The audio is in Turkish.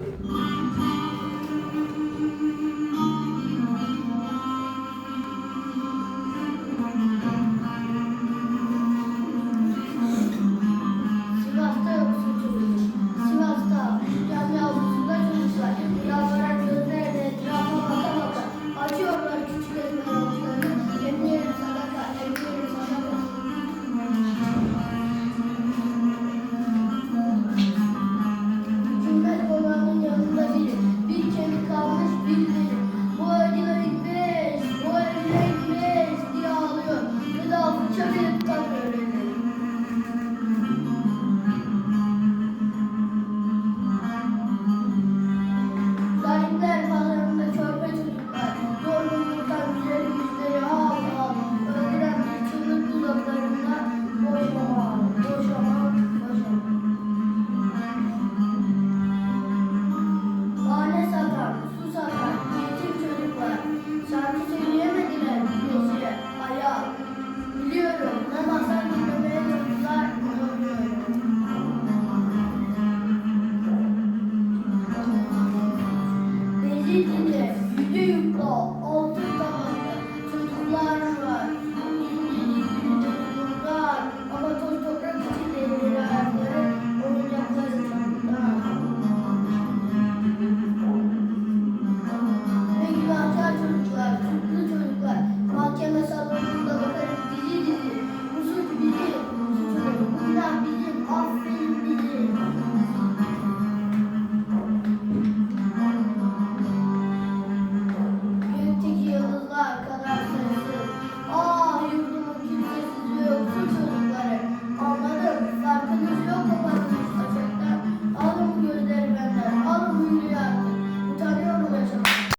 Mm-hmm. Denizli'de yüce yurtta